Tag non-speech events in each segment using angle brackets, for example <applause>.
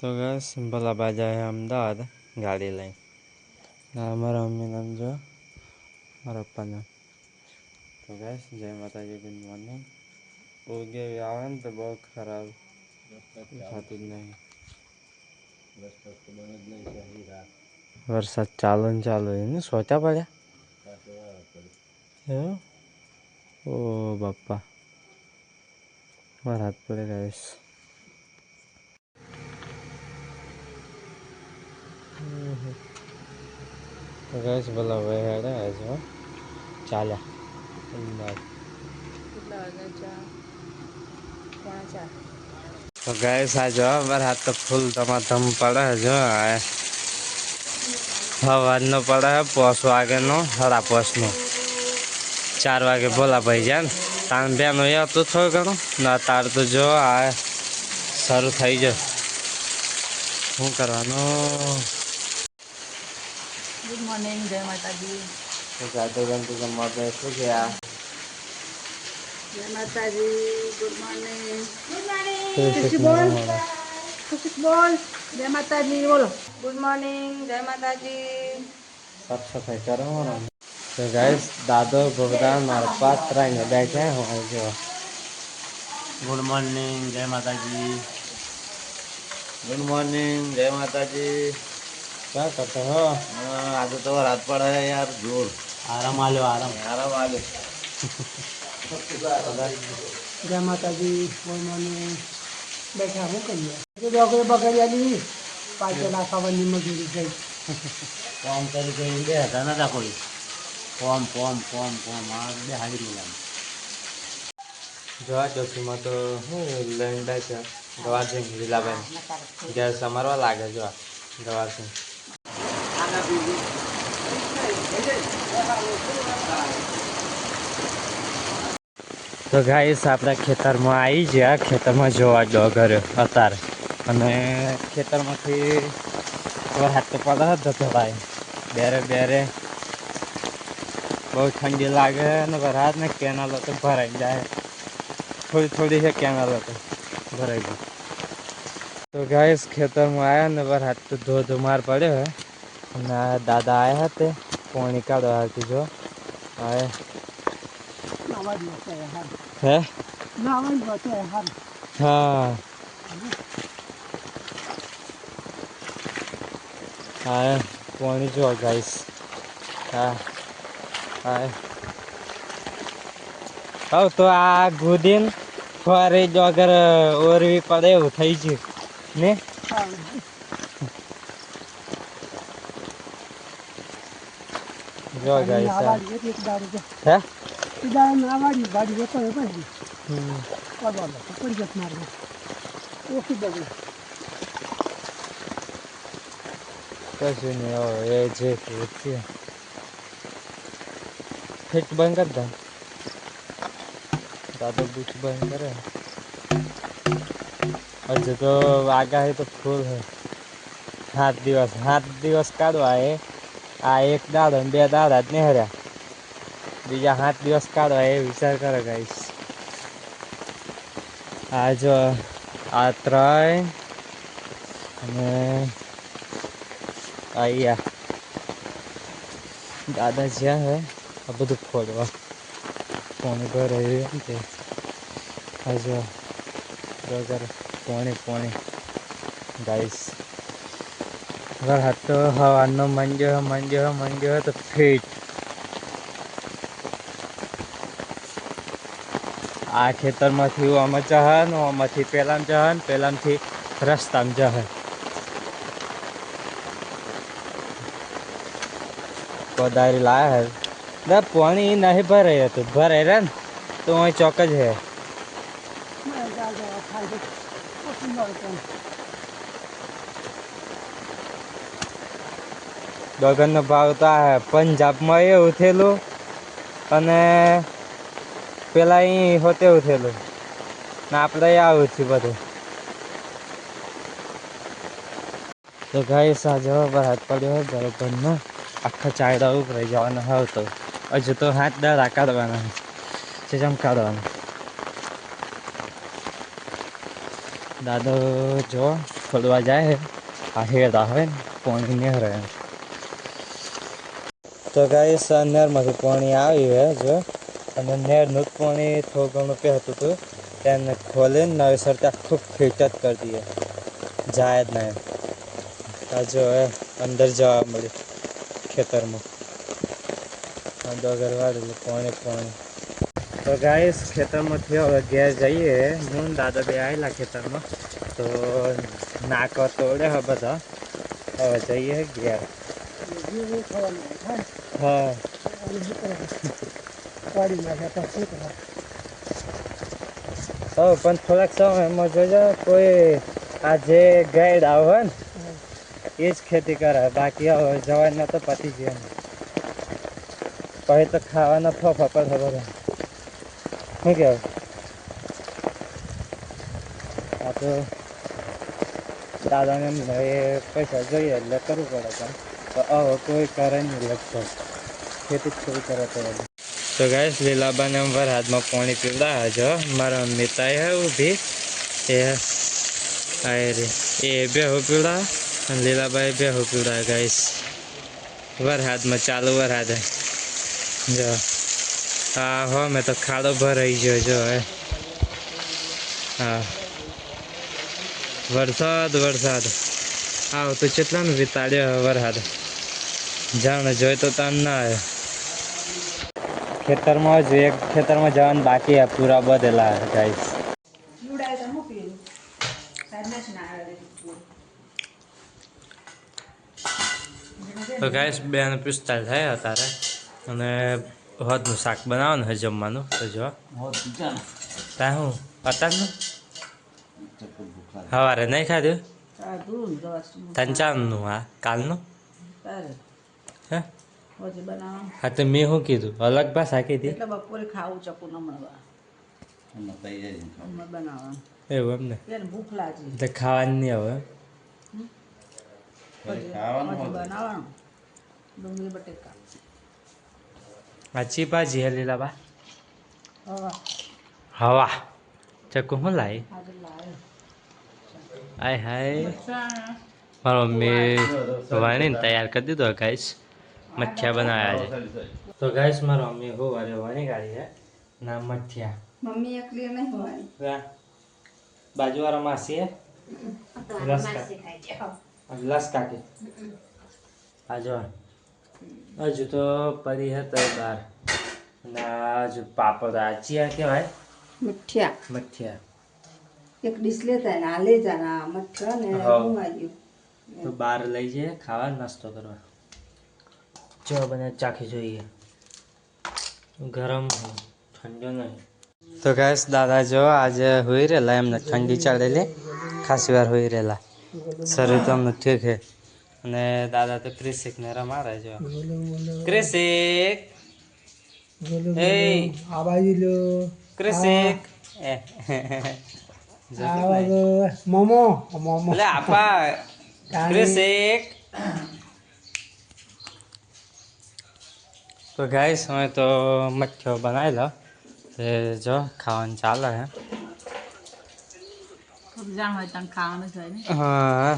તો ગેસ ભલા બાજા હે અમદાવાદ ગાડી લઈ મારા મમ્મી નામ જો મારા પપ્પા નામ તો ગેસ જય માતાજી ગુડ મોર્નિંગ ઉગે આવે ને તો બહુ ખરાબ થતું જ નહીં વરસાદ ચાલુ ને ચાલુ એને સોચા પડ્યા એવું ઓ બાપા મારા હાથ પડે ગાઈશ તો ગાઈશ ભલા ભાઈ હેડે હજુ ચાલ્યા. અમદાવાદ. તો ગેસ આ જો મારા હાથ તો ફૂલ ધમાધમ પડે જો. સવારનો પડે પોસ વાગેનો, સાડા પોસનો. ચાર વાગે ભોલા ભાઈ જાય ને. તાણ બેનો એ હતું થોડું ઘણું. ના તાર તો જો આ શરૂ થઈ જાય શું કરવાનું? ગુડ મોર્નિંગ જય માતાજી જાતે ગમતું જમવા બેસું ગયા જય માતાજી ગુડ મોર્નિંગ ખુશી બોલ ખુશી બોલ જય માતાજી બોલો ગુડ મોર્નિંગ જય માતાજી સાફ સફાઈ કરવાનું તો ગાઈસ દાદો ભગવાન મારા પાત્રાઈને બેઠા હું જો ગુડ મોર્નિંગ જય માતાજી ગુડ મોર્નિંગ જય માતાજી ક્યાં કરતો હો? આજે તો રાત પડે યાર જોર. આરામ આલ્યો આરામ. આરામ આલ્યો. જય માતાજી કોઈ બેઠા હું કહીએ ડોકરે બગડ્યાની પાછળ આખાવાની મજૂરી થઈ ફોર્મ કરી ગઈ બે હતા નતા કોઈ ફોર્મ ફોર્મ ફોર્મ ફોર્મ આ બે હાજરી મિલામ જોવા ચોખ્ખીમાં તો લેન્ડા છે ગવારસિંહ લીલાબેન ગેસ અમારવા લાગે જોવા. ગવારસિંહ તો ગાઈસ આપણા ખેતરમાં આવી ગયા. ખેતરમાં જોવા ડોગર અત્યારે. અને ખેતરમાંથી હાથ તો પડે હતો ભાઈ. બેરે બેરે. બહુ ઠંડી લાગે અને વરસાદ ને કેનાલો તો ભરાઈ જાય. થોડી થોડી છે કેનાલો તો ભરાઈ ગઈ. તો ગાઈસ ખેતરમાં આવ્યા ને વરસાદ તો ધોધમાર પડ્યો હે અને દાદા આવ્યા હતા પાણી કાઢવા હતી જો. હવે હે? હા. પાણી જો ગાઈસ. હા. હા હવ તો આ ગુદીન ફરી જો અગર ઓરવી પડે એવું થઈ ગયું. ને? જો ગાઈસ આ. હે? દાડો નાવાડી ગાડી જતો હોય પછી હમ. પડવા પડી જત મારે ઓછી બગડે. કશું નહીં હવે એ જે છે ફિટ બંધ કર દાદો બૂચ બંધ કરે. હજુ તો આગાહી તો ફૂલ હે. સાત દિવસ સાત દિવસ કાઢવા એ આ એક દાડો ને બે દાડા જ નેહર્યા. બીજા સાત દિવસ કાઢવા એ વિચાર કરો ગાઈસ. આ જો આ ત્રણ અને અહીંયા દાદા જ્યાં હે, આ બધું ખોલવા. પાણી ભરાયું ને તે જો વગર પાણી પાણી ગાઈસ વરસાદ તો હવાનો મંજ્યો મંજ્યો મંજ્યો તો ફીટ આ ખેતરમાંથી આમાં જહન આમાંથી પહેલાં જહન પહેલાંથી રસ્તામાં જહન. કોદારી લાયા હે. ના, પાણી નહીં ભરાય હતું. ભરાય રે ને, તો અહીં ચોક જ હે મારે દાદા થાય છે ઓછી મળે પણ ડોગરનો ભાવ તો આ પંજાબમાં એવું થયેલું અને પેલા અહીં હોતે એવું થયેલું ને આપણે આવું થયું બધું. તો ગાય સાજો હાથ પડ્યો બરોબરનો આખા ચાયડા ઉભરાઈ જવાનો હોય તો. હજુ તો હાથ દાડા કાઢવાના છે. જેમ કાઢવાના. દાદો, જો ખોલવા જાય આ હેડા હોય ને પોણી નહીં રહે તો ગાઈસ આ નેરમાંથી પાણી આવ્યું જો. અને નેરનું જ પાણી થોડું ઘણું પહેતું હતું. તેને ખોલીને નવેસરથી આખું ફિટ જ કરી દઈએ જાય જ આ જો હવે અંદર જવા મળ્યું ખેતરમાં. ડોગર વાળેલું પાણી પાણી. તો ગાઈસ ખેતરમાંથી હવે ઘેર જઈએ. હું દાદા બે આવેલા ખેતરમાં. તો નાકો તોડ્યા બધા. હવે જઈએ ઘેર. હા. હવે પણ થોડાક સમયમાં જોજો, કોઈ આ જે ગાઈડ આવે ને એ જ ખેતી કરે. બાકી હવે જવાના તો પતી ગયા પછી તો ખાવાના ફોફા પર ખબર શું કહેવું આ તો દાદાને એમ પૈસા જોઈએ એટલે કરવું પડે પણ તો આવો, કોઈ કરે નહીં, લગભગ. ખેતી શરૂ કરે તો તો ગાઈસ, લીલાબાને એમ વરસાદમાં પાણી પીવડા જો મારા મિતાઈ હે ઊભી. એ આય રે. એ બેહુ પીવડા અને લીલાબાઈ બેહુ પીવડા ગાઈસ. વરસાદમાં ચાલુ વરસાદ હે. જો. હા હો, મેં તો ખાડો ભરાઈ ગયો, જો, હે. હા. વરસાદ વરસાદ. આવ, તો કેટલાનું વિતાડ્યો વરસાદ જાણે જોઈ તો તાન ના આવે. ખેતરમાં જ એક ખેતરમાં જવાનું બાકી આ પૂરા બધેલા ગાઈસ તો ના ગાઈસ બે ને થયા અત્યારે. અને હોદનું શાક બનાવવાનું છે જમવાનું. તો જો. ત્યાં હું? અત્યારનું? સવારે નહીં ખાધું? તને હા કાલનું? હે? બનાવવાનું. હા તો મેં શું કીધું? અલગ ભાષા કીધી એટલે બપોરે ખાવું ચકું બનાવવાનું. એવું એમ ને ભૂખ લાગી. એટલે ખાવાની નહીં હવે પછી બનાવવાનું. ડુંગળી બટેકા. આ ભાજી હે લીલાબા? હવા. હવા. ચકુ શું લાવી આય હાય. મારો મમ્મી વાણીને તૈયાર કરી દીધો ગાઈસ. મઠિયા બનાવ્યા છે તો ગાઈસ મારો મમ્મી હું વારે વાણી કાઢી છે ના મઠિયા મમ્મી એકલી નહીં હોવાની રા બાજુવાળા માસી હે લસકા લસકા કે આ જો હજુ તો પડી હે તો બાર અને આ હજુ પાપડ આ ચિયા કહેવાય મઠિયા મઠિયા એક ડીશ લેતા ને આ લઈ જાના મઠિયા ને હા. હું આવ્યું તો બહાર લઈ જઈએ ખાવા નાસ્તો કરવા જો બને ચાખી જોઈએ. ગરમ ઠંડો નહીં. તો ગેસ દાદા જો આજે હોઈ રહેલા એમને ઠંડી ચાલેલી ખાસી વાર હોઈ રહેલા. શરીર તો એમનું ઠીક છે અને દાદા તો ક્રિસિકને રમાડે જો. ક્રિસિક! એ આ બાજુ લો. ક્રિસિક! એ મોમો મોમો. એટલે આપા. ક્રિસિક! તો ગાઈસ હવે તો મઠ્ઠો બનાવેલો તે જો ખાવાનું ચાલે હે. હા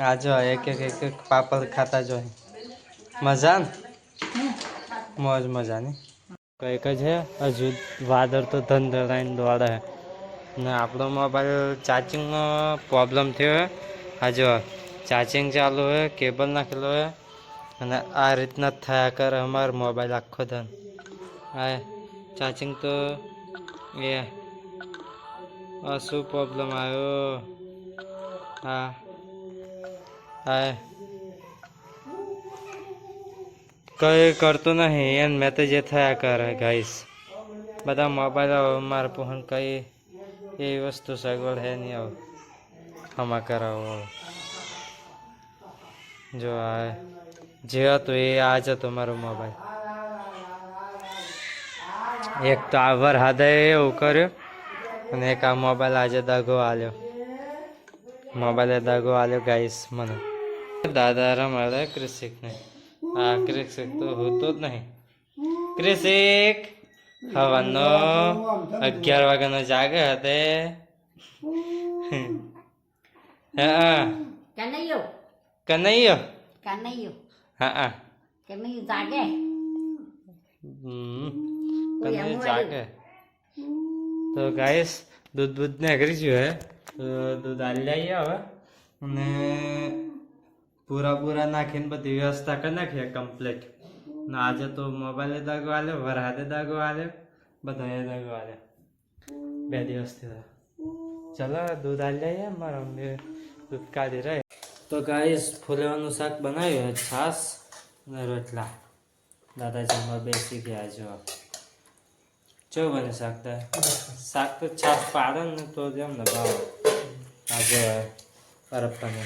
આ જો એક એક એક એક પાપડ ખાતા જો મજા મોજ મજાની. કંઈક જ છે હજુ વાદળ તો ધંધડાઈને દોડે હે. ને આપણો મોબાઈલ ચાર્જિંગનો પ્રોબ્લેમ થયો હે. આ જો ચાર્જિંગ ચાલુ હોય કેબલ નાખેલો હોય અને આ રીતના જ થયા કરે અમારો મોબાઈલ આખો ધન. હા ચાર્જિંગ તો એ આ શું પ્રોબ્લેમ આવ્યો? હા. હા કઈ કરતું નહીં, એમ મેં તો જે થયા કરે ગાઈસ બધા મોબાઈલ મારા ફોન કઈ એવી વસ્તુ સગવડ હે નહીં આવું. આમાં કરાવો. જો આ જે હતું એ આ જ હતો મારો મોબાઈલ. એક તો આ વરહાદે એવું કર્યું અને એક આ મોબાઈલ આજે દગો આલ્યો. મોબાઈલે દગો આલ્યો ગાઈસ મને. દાદા રમાડે ક્રિસિકને. આ ક્રિસિક તો હોતો જ નહીં. ક્રિસિક હવાનો અગિયાર વાગ્યાનો જાગે હતે. હા. કનૈયો. કનૈયો. કનૈયો. હા હા. કનૈયો જાગે. હમ. આવું જાગે. તો ગાઈસ દૂધ દૂધ ને કરી ગયું હે? તો દૂધ આલી લઈએ હવે. અને પૂરા પૂરા નાખીને બધી વ્યવસ્થા કરી નાખીએ કમ્પ્લીટ ને આજે તો મોબાઈલે દાગો આલ્યો વરહાદે દાગો આલ્યો બધાએ દાગો આલ્યો. બે દિવસથી. ચલો દૂધ આલી લઈએ. મારા મમ્મી દૂધ કાઢી રહે. તો ગાઈસ ફૂલેવાનું શાક બનાવ્યું છાસ અને રોટલા. દાદા જમવા બેસી ગયા જો. ચો બને શાક તો શાક તો છાસ પાડે ને તો જેમ ને ભાવ આજે પરપ્પાને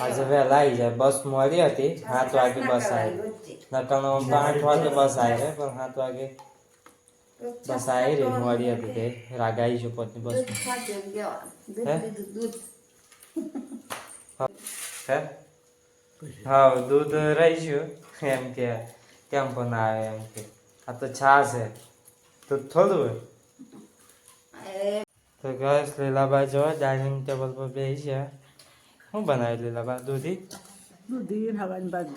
આજે વહેલા આવી જાય. બસ મોડી હતી. સાત વાગે બસ આવી નકર આઠ વાગે બસ આવી પણ સાત વાગે બસ આવી રહી મળી હતી તે. રાગાઈ છું પોતની બસ હે? લીધું, દૂધ હે હા દૂધ રહી ગયું એમ કે કેમ પણ આવે એમ કે આ તો છાશ છે દૂધ થોડું હોય એ તો ગેસ લીલાબા જો ડાઇનિંગ ટેબલ પર બેસી છે શું બનાવ્યું લીલાબા દૂધી દૂધી હવાની બાજુ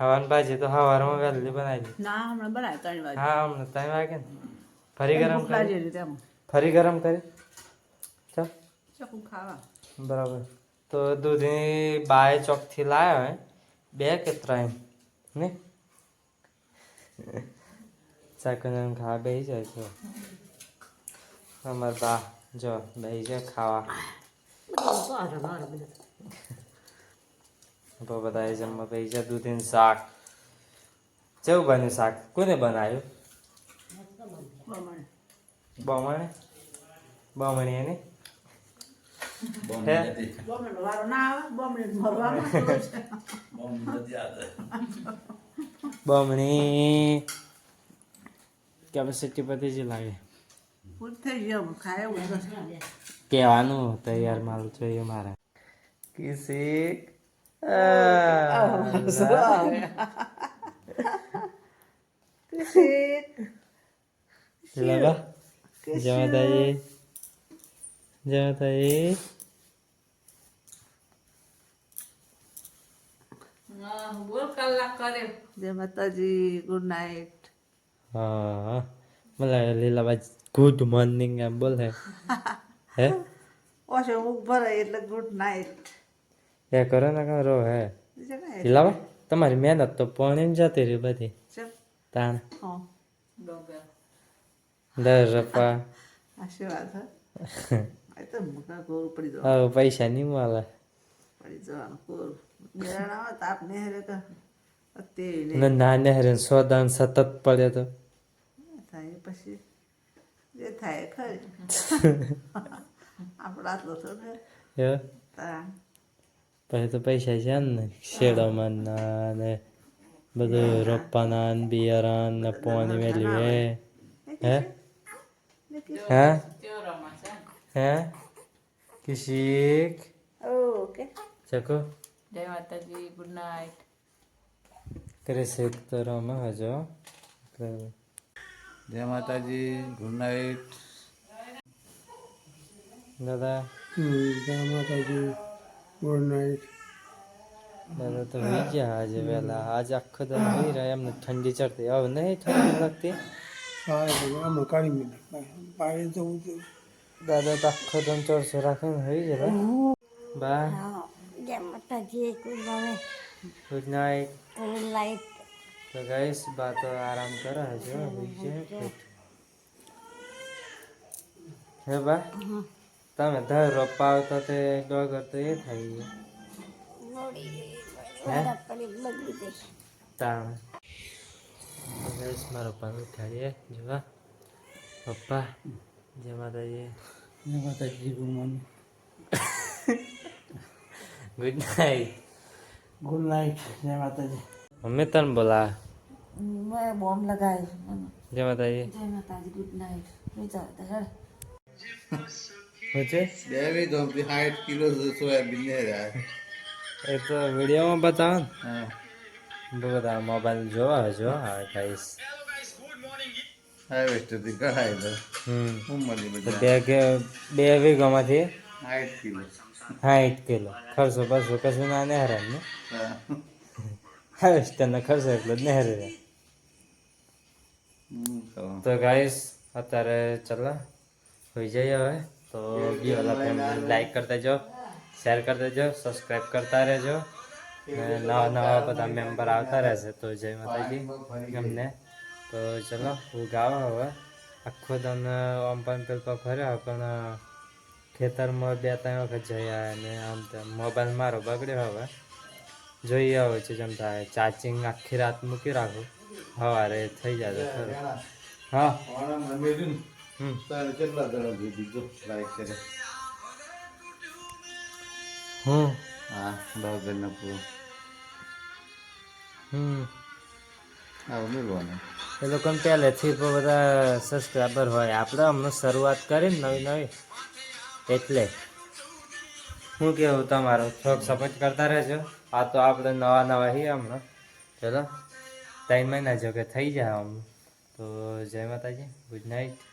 હવાની ભાજી તો સવારમાં વહેલી બનાવી ના હમણાં બનાવે ત્રણ વાગે હા હમણાં ત્રણ વાગે ને ફરી ગરમ ભૂખ લાગી કરી હતી તેમ ફરી ગરમ કરી ચાલ ચકુ ખાવા બરાબર તો દૂધની બાય ચોકથી લાવ્યા હોય બે કે ત્રણ? ને? ચાકન ખાવા બેસી જાય છે. અમાર બા જો બેસી જાય ખાવા. તો બધા જમવા બેસી જાય દૂધીનું શાક. કેવું બન્યું શાક? કોને બનાવ્યું? બમણે બમણી એને? હે બોમણનો વારો ના આવે બોમણે મરવાનો બમણી કેપેસિટી બધી જ લાગે કહેવાનું તૈયાર માલ જોઈએ મારે કિસી લગા જવા થાય જય માતાજી ગુડ નાઇટ હા મને લીલાબા ગુડ મોર્નિંગ એમ બોલે હે ઓછો ભરાય એટલે ગુડ નાઇટ એ કરો ને કરો હે બીજું તમારી મહેનત તો પણ જતી રહી બધી તાણ દર રપા આશીર્વાદ હા આ તો મુખા કોર પડી જવા. હવે પૈસા નહીં મળે. પડી જવાનું કોર મેળા આવે તાપ ને તો અત્યારે ને નાને સોદાન સતત પડે તો. થાય પછી. જે થાય ખરી. <laughs> આપણા તો ને પછી તો પૈસા છે ને શેડોમાં ના ને બધું રોપાના ને બિયારણ ને પોની વેલી હે? હે? હે? હે? કિશિક? ઓકે. ચકો. જય માતાજી ગુડ નાઇટ. કરે છે તો રમે હજો જય માતાજી ગુડ નાઇટ. દાદા. જય માતાજી ગુડ નાઇટ. દાદા તો હોઈ ગયા આજે વહેલા. આજે આખો દર હોઈ રહ્યા એમને ઠંડી ચડતી. હવે નહીં ઠંડી લાગતી? આમાં કાઢી મીધા પાણી જવું જોઈએ. દાદા તો આખો દમ ચોરસો રાખીને હોઈ જાય બા. જય Mataji good morning good night good night તો ગાઈસ બા તો આરામ કરે છે હોઈ છે હે બા. તમે ધર રોપા આવતા તે ડોગર તો એ થઈ ગયું. તાણ. ગાઈસ મારો પપ્પા ઉઠાડીએ જોવા પપ્પા. જય માતાજી. જય Mataji good morning. Good night good night જય માતાજી. મમ્મી તને બોલા. મેં બોમ્બ લગાવ્યો જય માતાજી. જય માતાજી ગુડ નાઇટ. વિચાર હેડ હોચે દેવી તો સાઠ કિલો સોયાબીન ને રહ્યા. એ તો વિડિયોમાં બતાવ હા. બતાવ મોબાઈલ જોવા જો હા ગાઈસ હાર્વેસ્ટરથી કઢાય તો બધા બે કે બે વીઘામાંથી આઠ કિલો સાઠ કિલો ખર્ચો બસો કશું ના નહેરા ને? હાવેસ્ટરનો ખર્ચો એટલો જ નહેરે તો. ગાઈસ અત્યારે ચલો હોઈ જઈએ હવે. તો બી વાલા ફેમિલી લાઈક કરતા જાઓ શેર કરતા જાઓ સબસ્ક્રાઈબ કરતા રહેજો. નવા નવા બધા મેમ્બર આવતા રહેશે તો જય માતાજી. અમને તો ચલો હું ગાવા હવે. આખો તમને આમ પણ પેલો ફર્યો પણ ખેતરમાં બે ત્રણ વખત જઈ આવ્યા અને આમ તેમ મોબાઈલ મારો બગડ્યો હવે. જોઈએ હવે છે જેમ થાય. ચાર્જિંગ આખી રાત મૂકી રાખું. સવારે થઈ જાય ખરું. હા. હમ. હા બાગરના પૂરો. હમ. આવું મેળવાનું એ લોકોને પહેલેથી બધા સબસ્ક્રાઈબર હોય. આપણે હમણાં શરૂઆત કરી નવી નવી. એટલે. શું કેવું તમારો? થોડોક સપોર્ટ કરતા રહેજો. આ તો આપણે નવા નવા છીએ હમણાં. ચલો. ત્રણ મહિના જો કે થઈ જાય હમણાં. તો જય માતાજી. Good night